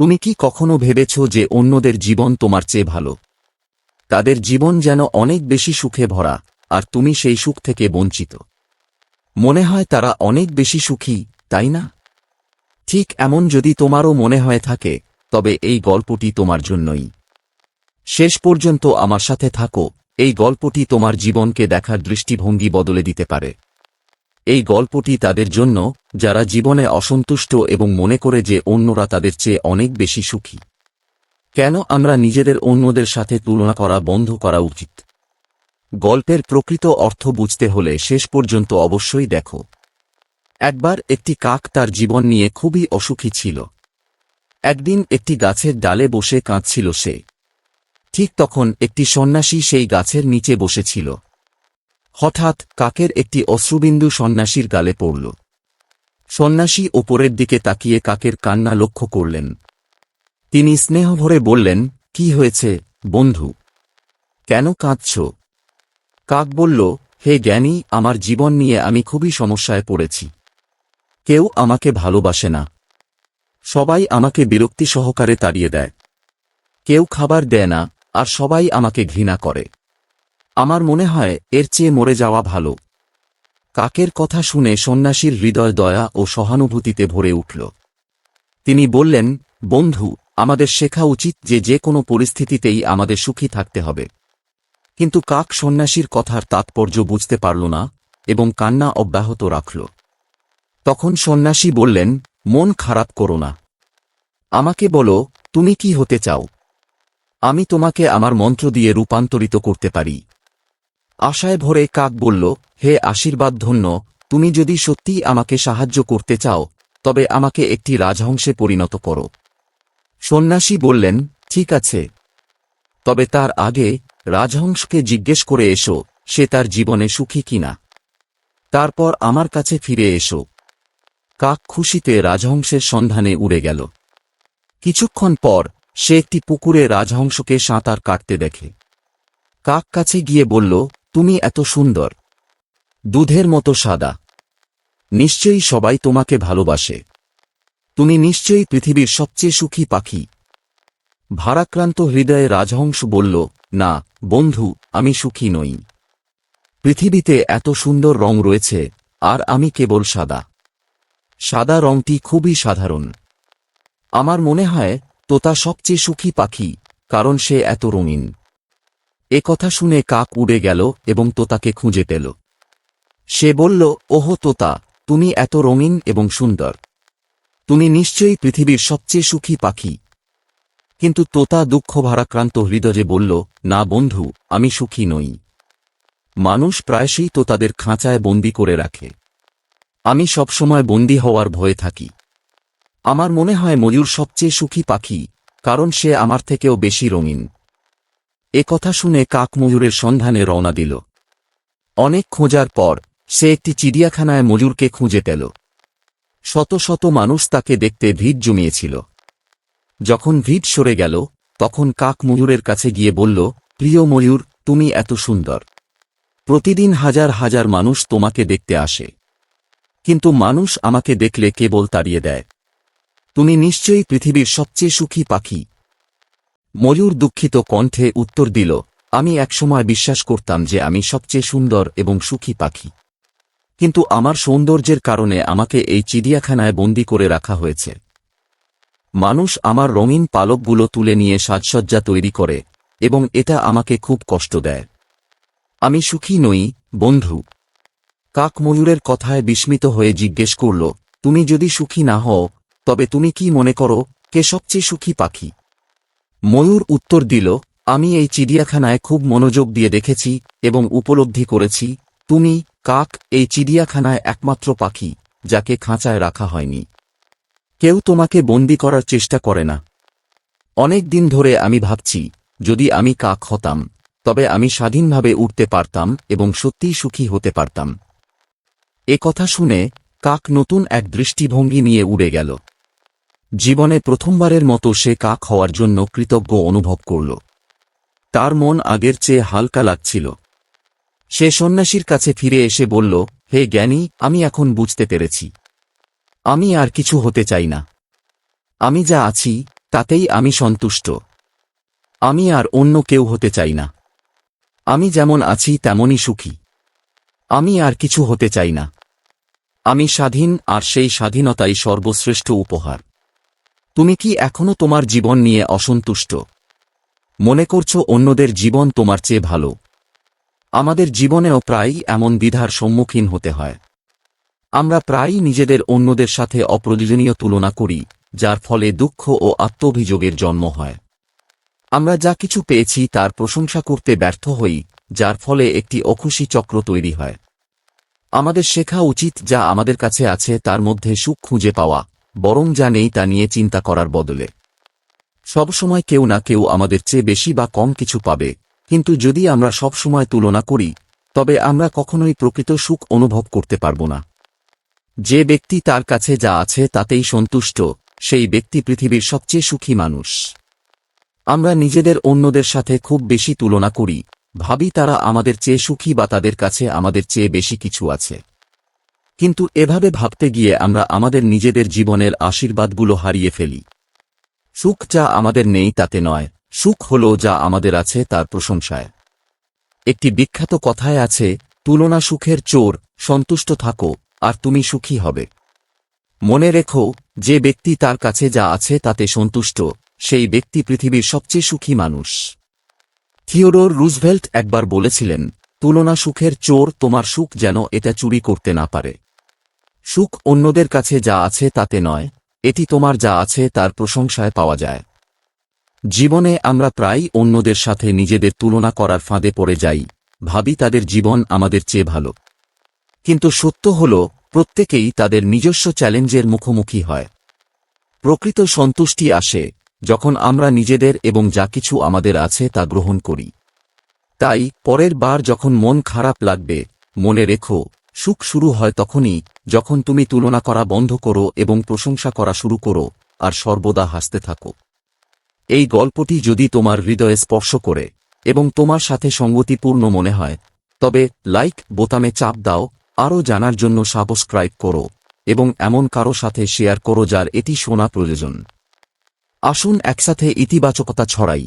তুমি কি কখনো ভেবেছ যে অন্যদের জীবন তোমার চেয়ে ভালো? তাদের জীবন যেন অনেক বেশি সুখে ভরা, আর তুমি সেই সুখ থেকে বঞ্চিত। মনে হয় তারা অনেক বেশি সুখী, তাই না? ঠিক এমন যদি তোমারও মনে হয়ে থাকে, তবে এই গল্পটি তোমার জন্যই। শেষ পর্যন্ত আমার সাথে থাকো, এই গল্পটি তোমার জীবনকে দেখার দৃষ্টিভঙ্গি বদলে দিতে পারে। এই গল্পটি তাদের জন্য, যারা জীবনে অসন্তুষ্ট এবং মনে করে যে অন্যরা তাদের চেয়ে অনেক বেশি সুখী। কেন আমরা নিজেদের অন্যদের সাথে তুলনা করা বন্ধ করা উচিত? গল্পের প্রকৃত অর্থ বুঝতে হলে শেষ পর্যন্ত অবশ্যই দেখো। একবার একটি কাক তার জীবন নিয়ে খুবই অসুখী ছিল। একদিন একটি গাছের ডালে বসে কাঁদছিল সে। ঠিক তখন একটি সন্ন্যাসী সেই গাছের নিচে বসেছিল। হঠাৎ কাকের একটি অশ্রুবিন্দু সন্ন্যাসীর গালে পড়ল। সন্ন্যাসী ওপরের দিকে তাকিয়ে কাকের কান্না লক্ষ্য করলেন। তিনি স্নেহভরে বললেন, কি হয়েছে, বন্ধু? কেন কাঁদছ? কাক বলল, হে জ্ঞানী, আমার জীবন নিয়ে আমি খুবই সমস্যায় পড়েছি। কেউ আমাকে ভালোবাসে না। সবাই আমাকে বিরক্তি সহকারে তাড়িয়ে দেয়। কেউ খাবার দেয় না, আর সবাই আমাকে ঘৃণা করে। আমার মনে হয়, এর চেয়ে মরে যাওয়া ভালো। কাকের কথা শুনে সন্ন্যাসীর হৃদয় দয়া ও সহানুভূতিতে ভরে উঠল। তিনি বললেন, বন্ধু, আমাদের শেখা উচিত যে যে কোনো পরিস্থিতিতেই আমাদের সুখী থাকতে হবে। কিন্তু কাক সন্ন্যাসীর কথার তাৎপর্য বুঝতে পারল না এবং কান্না অব্যাহত রাখল। তখন সন্ন্যাসী বললেন, মন খারাপ করো না। আমাকে বলো, তুমি কি হতে চাও? আমি তোমাকে আমার মন্ত্র দিয়ে রূপান্তরিত করতে পারি। আশায় ভরে কাক বলল, হে আশীর্বাদ ধন্য, তুমি যদি সত্যিই আমাকে সাহায্য করতে চাও, তবে আমাকে একটি রাজহংসে পরিণত করো। সন্ন্যাসী বললেন, ঠিক আছে। তবে তার আগে রাজহংসকে জিজ্ঞেস করে এসো, সে তার জীবনে সুখী কিনা তারপর আমার কাছে ফিরে এসো। কাক খুশিতে রাজহংসের সন্ধানে উড়ে গেল। কিছুক্ষণ পর সে একটি পুকুরে রাজহংসকে সাঁতার কাটতে দেখে। কাক কাছে গিয়ে বলল তুমি এত সুন্দর। দুধের মতো সাদা। নিশ্চয়ই সবাই তোমাকে ভালোবাসে। তুমি নিশ্চয়ই পৃথিবীর সবচেয়ে সুখী পাখি। ভারাক্রান্ত হৃদয়ে রাজহংস বলল, না, বন্ধু, আমি সুখী নই। পৃথিবীতে এত সুন্দর রং রয়েছে, আর আমি কেবল সাদা। সাদা রংটি খুবই সাধারণ। আমার মনে হয়, তোতা সবচেয়ে সুখী পাখি, কারণ সে এত রঙিন। এ কথা শুনে কাক উড়ে গেল এবং তোতাকে খুঁজে পেল। সে বলল, ওহো তোতা, তুমি এত রঙিন এবং সুন্দর। তুমি নিশ্চয়ই পৃথিবীর সবচেয়ে সুখী পাখি। কিন্তু তোতা দুঃখ ভারাক্রান্ত হৃদয়ে বলল, না বন্ধু, আমি সুখী নই। মানুষ প্রায়শই তোতাদের খাঁচায় বন্দি করে রাখে। আমি সবসময় বন্দি হওয়ার ভয়ে থাকি। আমার মনে হয় ময়ূর সবচেয়ে সুখী পাখি, কারণ সে আমার থেকেও বেশি রঙিন। এ কথা শুনে কাক ময়ূরের সন্ধানে রওনা দিল। অনেক খোঁজার পর, সে একটি চিড়িয়াখানায় ময়ূরকে খুঁজে পেল। শত শত মানুষ তাকে দেখতে ভিড় জমিয়েছিল। যখন ভিড় সরে গেল, তখন কাক ময়ূরের কাছে গিয়ে বলল, প্রিয় ময়ূর, তুমি এত সুন্দর। প্রতিদিন হাজার হাজার মানুষ তোমাকে দেখতে আসে। কিন্তু মানুষ আমাকে দেখলে কেবল তাড়িয়ে দেয়। তুমি নিশ্চয়ই পৃথিবীর সবচেয়ে সুখী পাখি। ময়ূর দুঃখিত কণ্ঠে উত্তর দিল, আমি একসময় বিশ্বাস করতাম যে আমি সবচেয়ে সুন্দর এবং সুখী পাখি। কিন্তু আমার সৌন্দর্যের কারণে আমাকে এই চিড়িয়াখানায় বন্দি করে রাখা হয়েছে। মানুষ আমার রঙিন পালকগুলো তুলে নিয়ে সাজসজ্জা তৈরি করে, এবং এটা আমাকে খুব কষ্ট দেয়। আমি সুখী নই, বন্ধু কাক ময়ূরের কথায় বিস্মিত হয়ে জিজ্ঞেস করল, তুমি যদি সুখী না হও, তবে তুমি কি মনে করো, কে সবচেয়ে সুখী পাখি? ময়ূর উত্তর দিল, আমি এই চিড়িয়াখানায় খুব মনোযোগ দিয়ে দেখেছি এবং উপলব্ধি করেছি। তুমি, কাক, এই চিড়িয়াখানায় একমাত্র পাখি, যাকে খাঁচায় রাখা হয়নি। কেউ তোমাকে বন্দি করার চেষ্টা করে না। অনেক দিন ধরে আমি ভাবছি, যদি আমি কাক হতাম, তবে আমি স্বাধীনভাবে উঠতে পারতাম এবং সত্যিই সুখী হতে পারতাম। এ কথা শুনে কাক নতুন এক দৃষ্টিভঙ্গি নিয়ে উড়ে গেল। জীবনে প্রথমবারের মতো সে কাক হওয়ার জন্য কৃতজ্ঞ অনুভব করল। তার মন আগের চেয়ে হালকা লাগছিল। সে সন্ন্যাসীর কাছে ফিরে এসে বলল, হে জ্ঞানী, আমি এখন বুঝতে পেরেছি। আমি আর কিছু হতে চাই না। আমি যা আছি, তাতেই আমি সন্তুষ্ট। আমি আর অন্য কেউ হতে চাই না। আমি যেমন আছি, তেমনই সুখী। আমি আর কিছু হতে চাই না। আমি স্বাধীন, আর সেই স্বাধীনতাই সর্বশ্রেষ্ঠ উপহার। তুমি কি এখনও তোমার জীবন নিয়ে অসন্তুষ্ট? মনে করছ অন্যদের জীবন তোমার চেয়ে ভালো। আমাদের জীবনেও প্রায়ই এমন দ্বিধার সম্মুখীন হতে হয়। আমরা প্রায়ই নিজেদের অন্যদের সাথে অপ্রয়োজনীয় তুলনা করি, যার ফলে দুঃখ ও আত্মভিযোগের জন্ম হয়। আমরা যা কিছু পেয়েছি তার প্রশংসা করতে ব্যর্থ হই, যার ফলে একটি অখুশি চক্র তৈরি হয়। আমাদের শেখা উচিত যা আমাদের কাছে আছে তার মধ্যে সুখ খুঁজে পাওয়া। বরং যা নেই তা নিয়ে চিন্তা করার বদলে। সবসময় কেউ না কেউ আমাদের চেয়ে বেশি বা কম কিছু পাবে। কিন্তু যদি আমরা সবসময় তুলনা করি, তবে আমরা কখনোই প্রকৃত সুখ অনুভব করতে পারব না। যে ব্যক্তি তার কাছে যা আছে তাতেই সন্তুষ্ট, সেই ব্যক্তি পৃথিবীর সবচেয়ে সুখী মানুষ। আমরা নিজেদের অন্যদের সাথে খুব বেশি তুলনা করি, ভাবি তারা আমাদের চেয়ে সুখী বা তাদের কাছে আমাদের চেয়ে বেশি কিছু আছে। কিন্তু এভাবে ভাবতে গিয়ে আমরা আমাদের নিজেদের জীবনের আশীর্বাদগুলো হারিয়ে ফেলি। সুখ যা আমাদের নেই তাতে নয়, সুখ হল যা আমাদের আছে তার প্রশংসায়। একটি বিখ্যাত কথায় আছে, তুলনা সুখের চোর, সন্তুষ্ট থাকো, আর তুমি সুখী হবে। মনে রেখো, যে ব্যক্তি তার কাছে যা আছে তাতে সন্তুষ্ট, সেই ব্যক্তি পৃথিবীর সবচেয়ে সুখী মানুষ। থিওডোর রুজভেল্ট একবার বলেছিলেন, তুলনা সুখের চোর তোমার সুখ যেন এটা চুরি করতে না পারে। সুখ অন্যদের কাছে যা আছে তাতে নয়, এটি তোমার যা আছে তার প্রশংসায় পাওয়া যায়। জীবনে আমরা প্রায় অন্যদের সাথে নিজেদের তুলনা করার ফাঁদে পড়ে যাই, ভাবি তাদের জীবন আমাদের চেয়ে ভালো। কিন্তু সত্য হল, প্রত্যেকেই তাদের নিজস্ব চ্যালেঞ্জের মুখোমুখি হয়। প্রকৃত সন্তুষ্টি আসে, যখন আমরা নিজেদের এবং যা কিছু আমাদের আছে তা গ্রহণ করি। তাই, পরের বার যখন মন খারাপ লাগবে, মনে রেখো, সুখ শুরু হয় তখনই যখন তুমি তুলনা করা বন্ধ করো এবং প্রশংসা করা শুরু করো, আর সর্বদা হাসতে থাকো। এই গল্পটি যদি তোমার হৃদয়ে স্পর্শ করে এবং তোমার সাথে সঙ্গতিপূর্ণ মনে হয়, তবে লাইক বোতামে চাপ দাও, আরও জানার জন্য সাবস্ক্রাইব করো, এবং এমন কারও সাথে শেয়ার করো যার এটি শোনা প্রয়োজন। আসুন একসাথে ইতিবাচকতা ছড়াই।